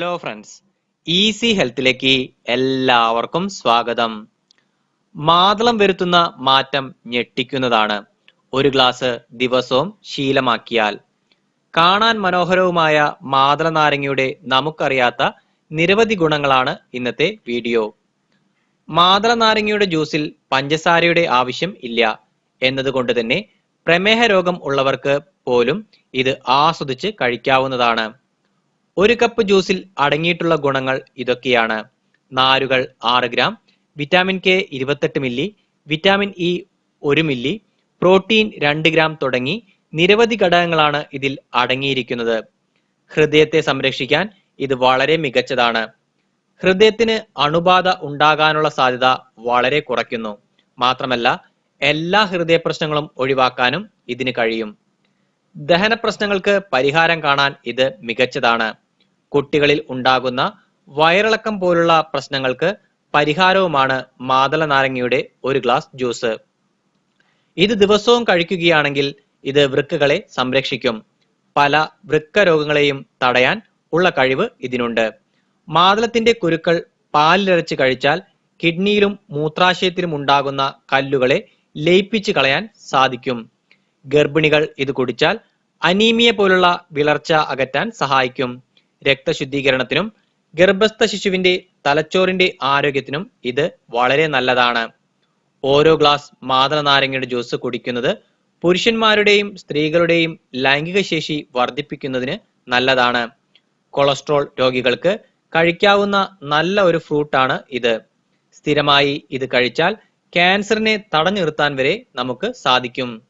Hello friends easy ഹെൽത്തിലേക്ക് എല്ലാവർക്കും സ്വാഗതം. മാതളം വരുത്തുന്ന മാറ്റം ഞെട്ടിക്കുന്നതാണ്. ഒരു ഗ്ലാസ് ദിവസവും ശീലമാക്കിയാൽ. കാണാൻ മനോഹരവുമായ മാതള നാരങ്ങയുടെ നമുക്കറിയാത്ത നിരവധി ഗുണങ്ങളാണ് ഇന്നത്തെ വീഡിയോ. മാതള നാരങ്ങയുടെ ജ്യൂസിൽ പഞ്ചസാരയുടെ ആവശ്യം ഇല്ല എന്നതുകൊണ്ട് തന്നെ പ്രമേഹ രോഗം ഉള്ളവർക്ക് പോലും ഇത് ആസ്വദിച്ച് കഴിക്കാവുന്നതാണ്. ഒരു കപ്പ് ജ്യൂസിൽ അടങ്ങിയിട്ടുള്ള ഗുണങ്ങൾ ഇതൊക്കെയാണ്. നാരുകൾ ആറ് ഗ്രാം വിറ്റാമിൻ കെ ഇരുപത്തെട്ട് മില്ലി വിറ്റാമിൻ ഇ ഒരു മില്ലി പ്രോട്ടീൻ രണ്ട് ഗ്രാം തുടങ്ങി നിരവധി ഘടകങ്ങളാണ് ഇതിൽ അടങ്ങിയിരിക്കുന്നത്. ഹൃദയത്തെ സംരക്ഷിക്കാൻ ഇത് വളരെ മികച്ചതാണ്. ഹൃദയത്തിന് അണുബാധ ഉണ്ടാകാനുള്ള സാധ്യത വളരെ കുറയ്ക്കുന്നു. മാത്രമല്ല എല്ലാ ഹൃദയ പ്രശ്നങ്ങളും ഒഴിവാക്കാനും ഇതിന് കഴിയും. ദഹന പ്രശ്നങ്ങൾക്ക് പരിഹാരം കാണാൻ ഇത് മികച്ചതാണ്. കുട്ടികളിൽ ഉണ്ടാകുന്ന വയറിളക്കം പോലുള്ള പ്രശ്നങ്ങൾക്ക് പരിഹാരവുമാണ് മാതള നാരങ്ങയുടെ ഒരു ഗ്ലാസ് ജ്യൂസ്. ഇത് ദിവസവും കഴിക്കുകയാണെങ്കിൽ ഇത് വൃക്കകളെ സംരക്ഷിക്കും. പല വൃക്ക രോഗങ്ങളെയും തടയാൻ ഉള്ള കഴിവ് ഇതിനുണ്ട്. മാതളത്തിന്റെ കുരുക്കൾ പാലിലരച്ച് കഴിച്ചാൽ കിഡ്നിയിലും മൂത്രാശയത്തിലും ഉണ്ടാകുന്ന കല്ലുകളെ ലയിപ്പിച്ച് കളയാൻ സാധിക്കും. ഗർഭിണികൾ ഇത് കുടിച്ചാൽ അനീമിയ പോലുള്ള വിളർച്ച അകറ്റാൻ സഹായിക്കും. രക്തശുദ്ധീകരണത്തിനും ഗർഭസ്ഥ ശിശുവിന്റെ തലച്ചോറിന്റെ ആരോഗ്യത്തിനും ഇത് വളരെ നല്ലതാണ്. ഓരോ ഗ്ലാസ് മാതള നാരങ്ങയുടെ ജ്യൂസ് കുടിക്കുന്നത് പുരുഷന്മാരുടെയും സ്ത്രീകളുടെയും ലൈംഗിക ശേഷി വർദ്ധിപ്പിക്കുന്നതിന് നല്ലതാണ്. കൊളസ്ട്രോൾ രോഗികൾക്ക് കഴിക്കാവുന്ന നല്ല ഒരു ഫ്രൂട്ടാണ് ഇത്. സ്ഥിരമായി ഇത് കഴിച്ചാൽ ക്യാൻസറിനെ തടഞ്ഞു നിർത്താൻ വരെ നമുക്ക് സാധിക്കും.